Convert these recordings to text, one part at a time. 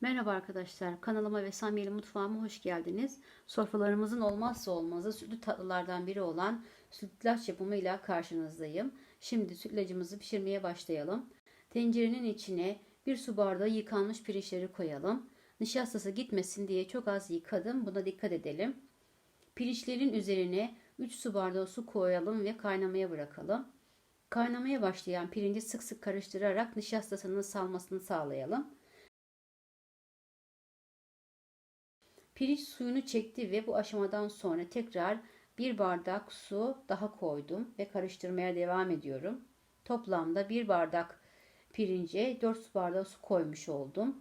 Merhaba arkadaşlar, kanalıma ve Samiyeli Mutfağıma hoş geldiniz. Sofralarımızın olmazsa olmazı sütlü tatlılardan biri olan sütlaç yapımıyla karşınızdayım. Şimdi sütlacımızı pişirmeye başlayalım. Tencerenin içine bir su bardağı yıkanmış pirinçleri koyalım. Nişastası gitmesin diye çok az yıkadım. Buna dikkat edelim. Pirinçlerin üzerine 3 su bardağı su koyalım ve kaynamaya bırakalım. Kaynamaya başlayan pirinci sık sık karıştırarak nişastasının salmasını sağlayalım. Pirinç suyunu çekti ve bu aşamadan sonra tekrar bir bardak su daha koydum ve karıştırmaya devam ediyorum. Toplamda bir bardak pirince 4 su bardağı su koymuş oldum.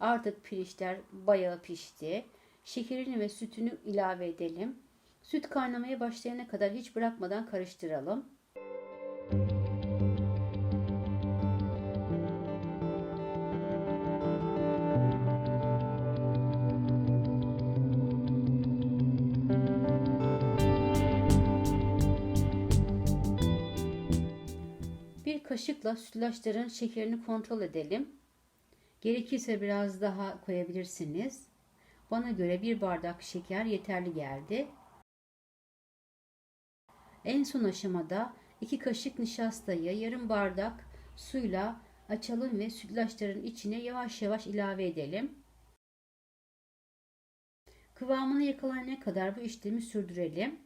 Artık pirinçler bayağı pişti. Şekerini ve sütünü ilave edelim. Süt kaynamaya başlayana kadar hiç bırakmadan karıştıralım. Kaşıkla sütlaçların şekerini kontrol edelim. Gerekirse biraz daha koyabilirsiniz. Bana göre bir bardak şeker yeterli geldi. En son aşamada 2 kaşık nişastayı yarım bardak suyla açalım ve sütlaçların içine yavaş yavaş ilave edelim. Kıvamını yakalayana kadar bu işlemi sürdürelim.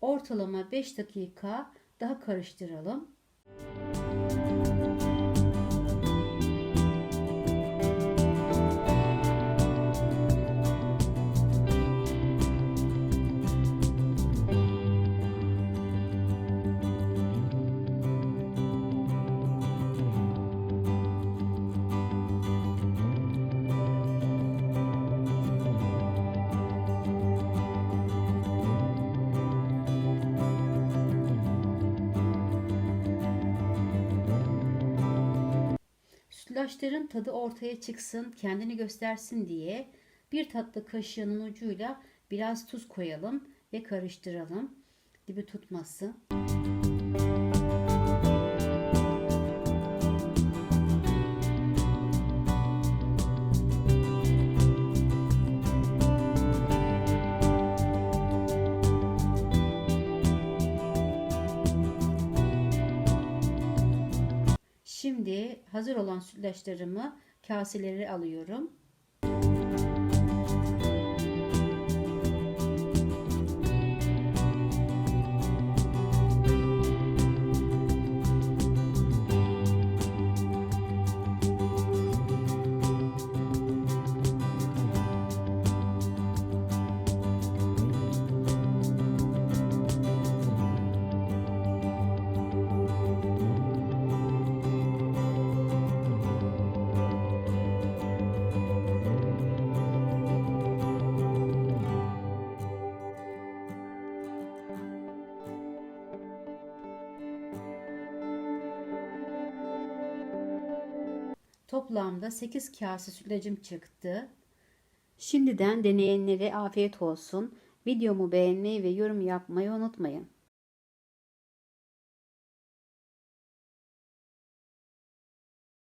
Ortalama 5 dakika daha karıştıralım. Sütlaçların tadı ortaya çıksın, kendini göstersin diye bir tatlı kaşığının ucuyla biraz tuz koyalım ve karıştıralım. Dibi tutmasın. Şimdi hazır olan sütlaçlarımı kaselere alıyorum. Toplamda 8 kase sütlacım çıktı. Şimdiden deneyenlere afiyet olsun. Videomu beğenmeyi ve yorum yapmayı unutmayın.